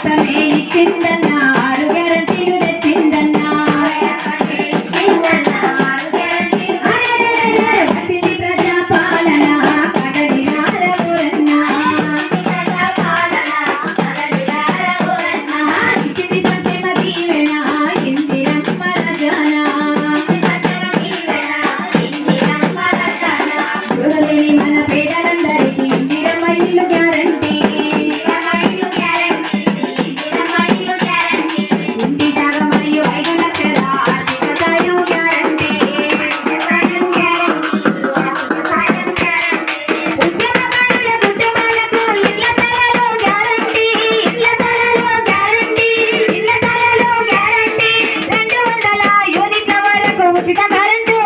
భారతమే ఇచ్చిందన్నా ఉచిత కరెంటు